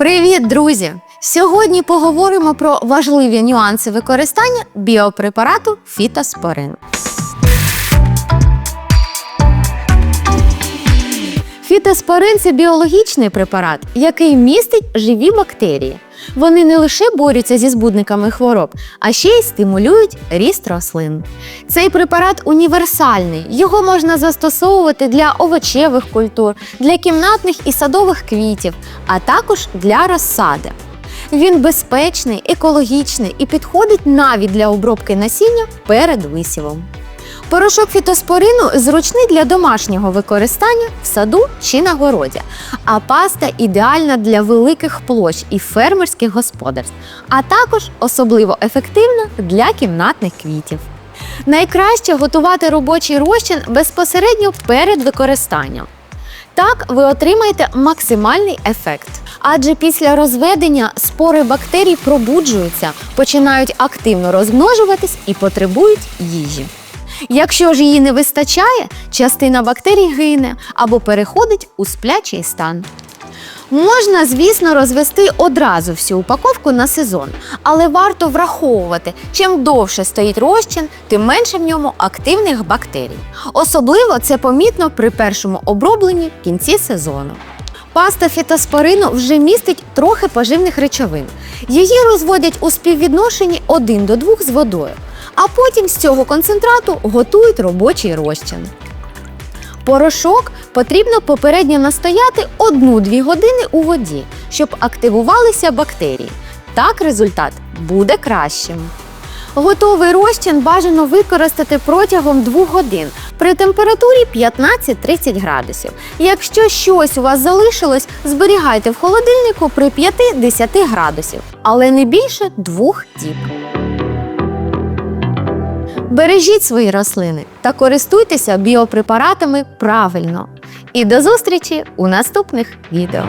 Привіт, друзі! Сьогодні поговоримо про важливі нюанси використання біопрепарату фітоспорин. Фітоспорин це біологічний препарат, який містить живі бактерії. Вони не лише борються зі збудниками хвороб, а ще й стимулюють ріст рослин. Цей препарат універсальний. Його можна застосовувати для овочевих культур, для кімнатних і садових квітів, а також для розсади. Він безпечний, екологічний і підходить навіть для обробки насіння перед висівом. Порошок фітоспорину зручний для домашнього використання в саду чи на городі, а паста ідеальна для великих площ і фермерських господарств, а також особливо ефективна для кімнатних квітів. Найкраще готувати робочий розчин безпосередньо перед використанням. Так ви отримаєте максимальний ефект. Адже після розведення спори бактерій пробуджуються, починають активно розмножуватись і потребують їжі. Якщо ж її не вистачає, частина бактерій гине або переходить у сплячий стан. Можна, звісно, розвести одразу всю упаковку на сезон, але варто враховувати, чим довше стоїть розчин, тим менше в ньому активних бактерій. Особливо це помітно при першому обробленні в кінці сезону. Паста фітоспорину вже містить трохи поживних речовин. Її розводять у співвідношенні 1 до 2 з водою, а потім з цього концентрату готують робочий розчин. Порошок потрібно попередньо настояти 1-2 години у воді, щоб активувалися бактерії. Так результат буде кращим. Готовий розчин бажано використати протягом 2 годин при температурі 15-30 градусів. Якщо щось у вас залишилось, зберігайте в холодильнику при 5-10 градусів, але не більше 2 діб. Бережіть свої рослини та користуйтеся біопрепаратами правильно. І до зустрічі у наступних відео.